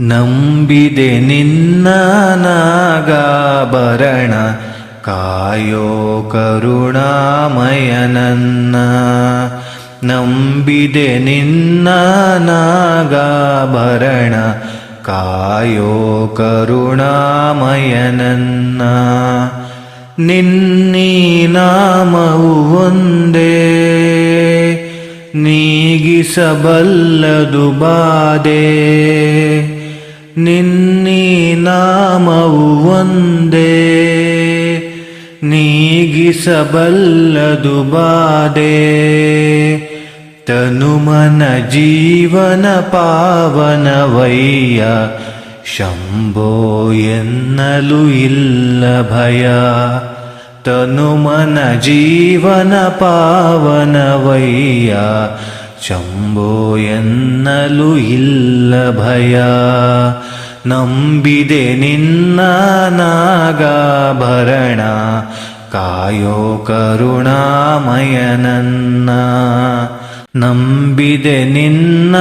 ನಂಬಿದೆ ನಿನ್ನ ನಾಗಾಭರಣ, ಕಾಯೋ ಕರುಣಾಮಯನನ್ನ. ನಂಬಿದೆ ನಿನ್ನ ನಾಗಾಭರಣ, ಕಾಯೋ ಕರುಣಾಮಯನನ್ನ. ನಿನ್ನೀ ನಾಮವು ಒಂದೇ, ನೀಗಿಸಬಲ್ಲದು ಬಾದೆ ನಿನ್ನೀ ನಾಮವು ಒಂದೇ ನೀಗಿಸಬಲ್ಲದು ಬಾದೆ ತನುಮನ ಜೀವನ ಪಾವನವಯ್ಯ ಶಂಭೋ ಎನ್ನಲು ಇಲ್ಲ ಭಯ ತನುಮನ ಜೀವನ ಪಾವನವಯ್ಯ ಶಂಭೋ ಎನ್ನಲು ಇಲ್ಲ ಭಯ. ನಂಬಿದೆ ನಿನ್ನ ನಾಗಾಭರಣ. ಕಾಯೋ ಕರುಣಾಮಯನನ್ನ. ನಂಬಿದೆ ನಿನ್ನ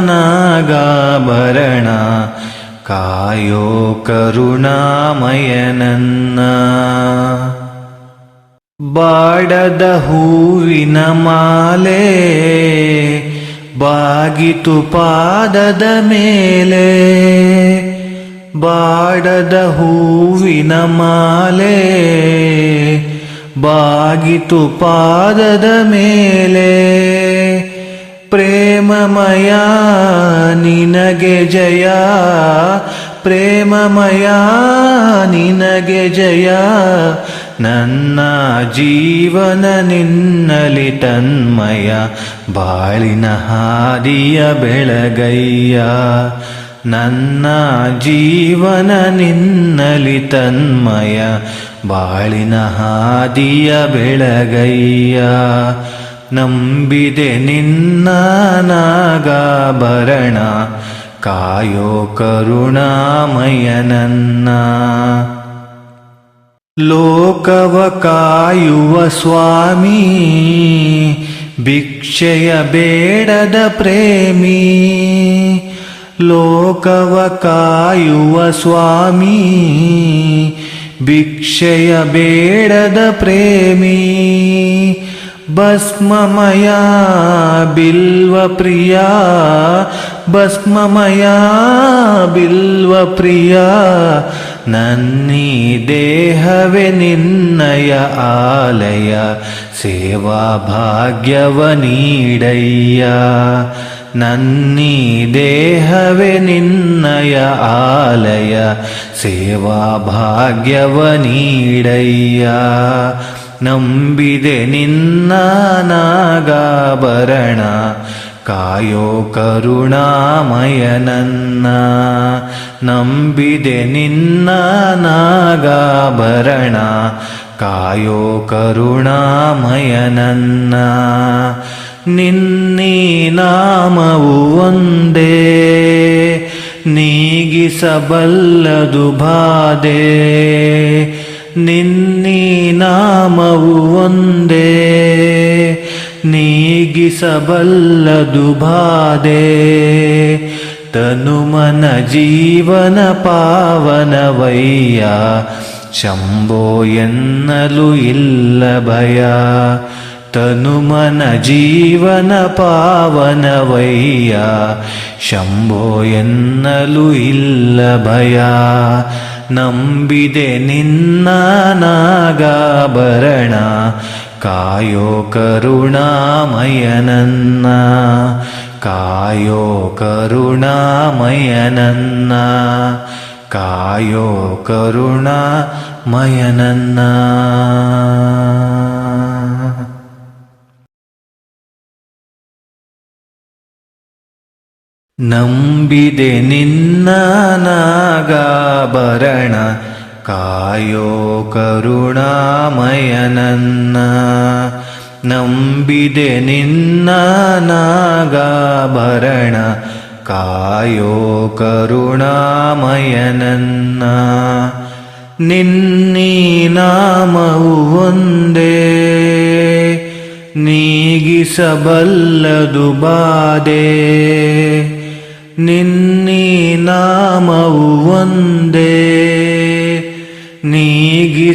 ನಾಗಾಭರಣ. ಕಾಯೋ ಕರುಣಾಮಯನನ್ನ. ಬಾಡದ ಹೂವಿನ ಮಾಲೆ, ಬಾಗಿತು ಪಾದದ ಮೇಲೆ. ಬಾಡದ ಹೂವಿನ ಮಾಲೆ, ಬಾಗಿತು ಪಾದದ ಮೇಲೆ. ಪ್ರೇಮಮಯ, ನಿನಗೆ ಜಯ ಪ್ರೇಮಮಯ, ನಿನಗೆ ಜಯ. ನನ್ನ ಜೀವನ ನಿನ್ನಲಿ ತನ್ಮಯ, ಬಾಳಿನ ಹಾದಿಯ ಬೆಳಗಯ್ಯ. ನನ್ನ ಜೀವನ ನಿನ್ನಲಿ ತನ್ಮಯ, ಬಾಳಿನ ಹಾದಿಯ ಬೆಳಗಯ್ಯ. ನಂಬಿದೆ ನಿನ್ನ ನಾಗಾಭರಣ ಕಾಯೋ ಕರುಣಾಮಯನನ್ನ ಲೋಕವ ಕಾಯುವ ಸ್ವಾಮಿ ಭಿಕ್ಷೆಯ ಬೇಡದ ಪ್ರೇಮಿ ಲೋಕವ ಕಾಯುವ ಸ್ವಾಮಿ ಭಿಕ್ಷೆಯ ಬೇಡದ ಪ್ರೇಮಿ ಭಸ್ಮಮಯ ಬಿಲ್ವ ಪ್ರಿಯ, ಭಸ್ಮಮಯ ಬಿಲ್ವ ಪ್ರಿಯ, ನನ್ನೀ ದೇಹವೇ ನಿನ್ನಯ ಆಲಯ, ಸೇವಾ ಭಾಗ್ಯವ ನೀಡಯ್ಯ. ನನ್ನೀ ದೇಹವೇ ನಿನ್ನಯ ಆಲಯ, ಸೇವಾ ಭಾಗ್ಯವ ನೀಡಯ್ಯ. ನಂಬಿದೆ ನಿನ್ನ ನಾಗಾಭರಣ. ಕಾಯೋ ಕರುಣಾಮಯನನ್ನ. ನಂಬಿದೆ ನಿನ್ನ ನಾಗಾಭರಣ. ಕಾಯೋ ಕರುಣಾಮಯನನ್ನ. ನಿನ್ನೀ ನಾಮವು ಒಂದೇ. ನೀಗಿಸಬಲ್ಲದು ಬಾಧೆ. ನಿನ್ನೀ ನಾಮವು ಒಂದೇ, ನೀಗಿಸಬಲ್ಲದು ಬಾಧೆ. ತನುಮನ ಜೀವನ ಪಾವನವಯ್ಯ ಶಂಭೋ ಎನ್ನಲು ಇಲ್ಲ ಭಯ. ತನುಮನ ಜೀವನ ಪಾವನವಯ್ಯ ಶಂಭೋ ಎನ್ನಲು ಇಲ್ಲ ಭಯ. ನಂಬಿದೆ ನಿನ್ನ ನಾಗಾಭರಣ ಕಾಯೋ ಕರುಣಾಮಯನನ್ನ ಕಾಯೋ ಕರುಣಾಮಯನನ್ನ ಕಾಯೋ ಕರುಣಾಮಯನನ್ನ. ನಂಬಿದೆ ನಿನ್ನ ನಾಗಾಭರಣ, ಕಾಯೋ ಕರುಣಾಮಯನನ್ನ. ನಂಬಿದೆ ನಿನ್ನ ನಾಗಾಭರಣ, ಕಾಯೋ ಕರುಣಾಮಯನನ್ನ. ನಿನ್ನೀ ನಾಮವು ಒಂದೇ, ನೀಗಿಸಬಲ್ಲದು ಬಾಧೆ. ನಿನ್ನೀ ನಾಮವು ಒಂದೇ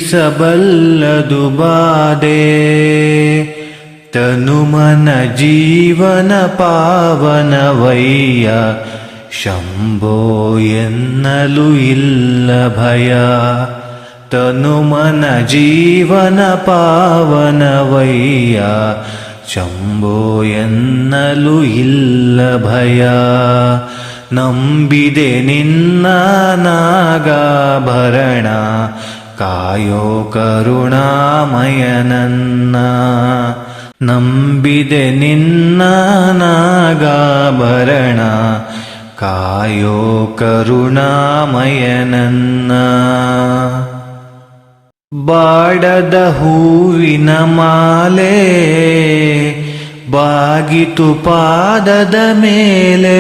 ನೀಗಿಸಬಲ್ಲದು ಬಾಧೆ ತನುಮನ ಜೀವನ ಪಾವನವಯ್ಯ ಶಂಭೋ ಎನ್ನಲು ಇಲ್ಲ ಭಯ ತನುಮನ ಜೀವನ ಪಾವನವಯ್ಯ ಶಂಭೋ ಎನ್ನಲು ಇಲ್ಲ ಭಯ. ನಂಬಿದೆ ನಿನ್ನ ನಾಗಾಭರಣ. ಕಾಯೋ ಕರುಣಾಮಯನನ್ನ. ನಂಬಿದೆ ನಿನ್ನ ನಾಗಾಭರಣ. ಕಾಯೋ ಕರುಣಾಮಯನನ್ನ. ಬಾಡದ ಹೂವಿನ ಮಾಲೆ, ಬಾಗಿತು ಪಾದದ ಮೇಲೆ.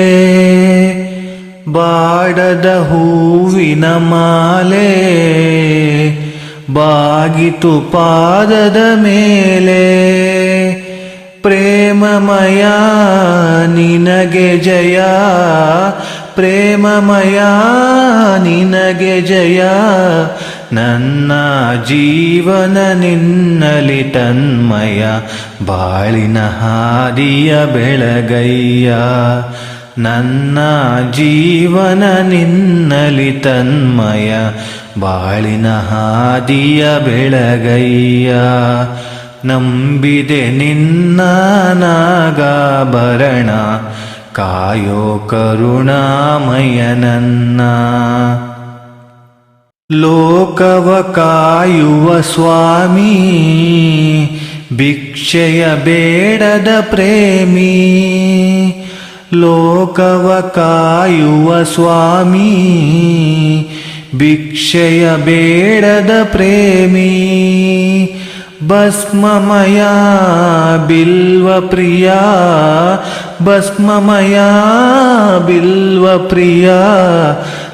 ಬಾಡದ ಹೂವಿನ ಮಾಲೆ, ಬಾಗಿತು ಪಾದದ ಮೇಲೆ. ಪ್ರೇಮಮಯ, ನಿನಗೆ ಜಯ ಪ್ರೇಮಮಯ, ನಿನಗೆ ಜಯ. ನನ್ನ ಜೀವನ ನಿನ್ನಲಿ ತನ್ಮಯ, ಬಾಳಿನ ಹಾದಿಯ ಬೆಳಗಯ್ಯ. ನನ್ನ ಜೀವನ ನಿನ್ನಲಿ ತನ್ಮಯ, ಬಾಳಿನ ಹಾದಿಯ ಬೆಳಗಯ್ಯ. ನಂಬಿದೆ ನಿನ್ನ ನಾಗಾಭರಣ ಕಾಯೋ ಕರುಣಾಮಯನನ್ನ ಲೋಕವ ಕಾಯುವ ಸ್ವಾಮಿ ಭಿಕ್ಷೆಯ ಬೇಡದ ಪ್ರೇಮಿ ಲೋಕವ ಕಾಯುವ ಸ್ವಾಮಿ ಭಿಕ್ಷೆಯ ಬೇಡದ ಪ್ರೇಮಿ ಪ್ರಿಯ, ಭಸ್ಮಮಯ ಬಿಲ್ವ ಪ್ರಿಯ,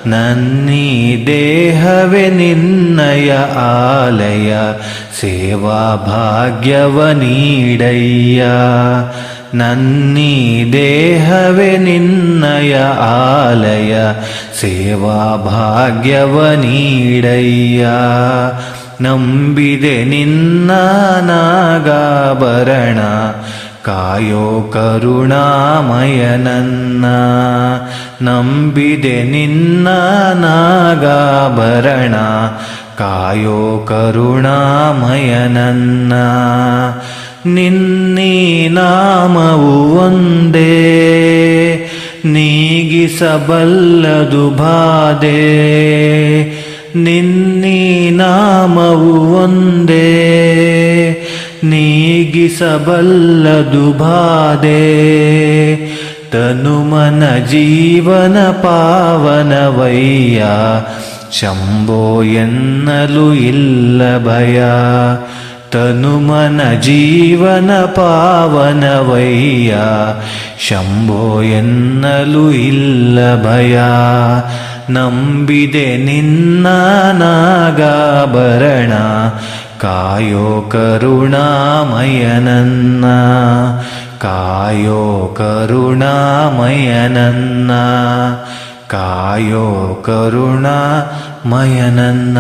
ನನ್ನಿ ದೇಹವೇ ನಿನ್ನಯ ಆಲಯ, ಸೇವಾ ಭಾಗ್ಯವ ನೀಡಯ್ಯ. ನನ್ನಿ ದೇಹವೇ ನಿನ್ನಯ ಆಲಯ, ಸೇವಾ ಭಾಗ್ಯವ ನೀಡಯ್ಯ. ನಂಬಿದೆ ನಿನ್ನ ನಾಗಾಭರಣ, ಕಾಯೋ ಕರುಣಾಮಯನನ್ನ. ನಂಬಿದೆ ನಿನ್ನ ನಾಗಾಭರಣ, ಕಾಯೋ ಕರುಣಾಮಯನನ್ನ. ನಿನ್ನೀ ನಾಮವು ಒಂದೇ, ನೀಗಿಸಬಲ್ಲದು ಬಾಧೆ. ನಿನ್ನೀ ನಾಮವು ಒಂದೇ, ನೀಗಿಸಬಲ್ಲದು ಬಾಧೆ. ತನುಮನ ಜೀವನ ಪಾವನವಯ್ಯ, ಶಂಭೋ ಎನ್ನಲು ಇಲ್ಲ ಭಯ. ತನುಮನ ಜೀವನ ಪಾವನವಯ್ಯ, ಶಂಭೋ ಎನ್ನಲು ಇಲ್ಲ ಭಯ. ನಂಬಿದೆ ನಿನ್ನ ನಾಗಾಭರಣ ಕಾಯೋ ಕರುಣಾಮಯನನ್ನ ಕಾಯೋ ಕರುಣಾಮಯನನ್ನ ಕಾಯೋ ಕರುಣಾಮಯನನ್ನ.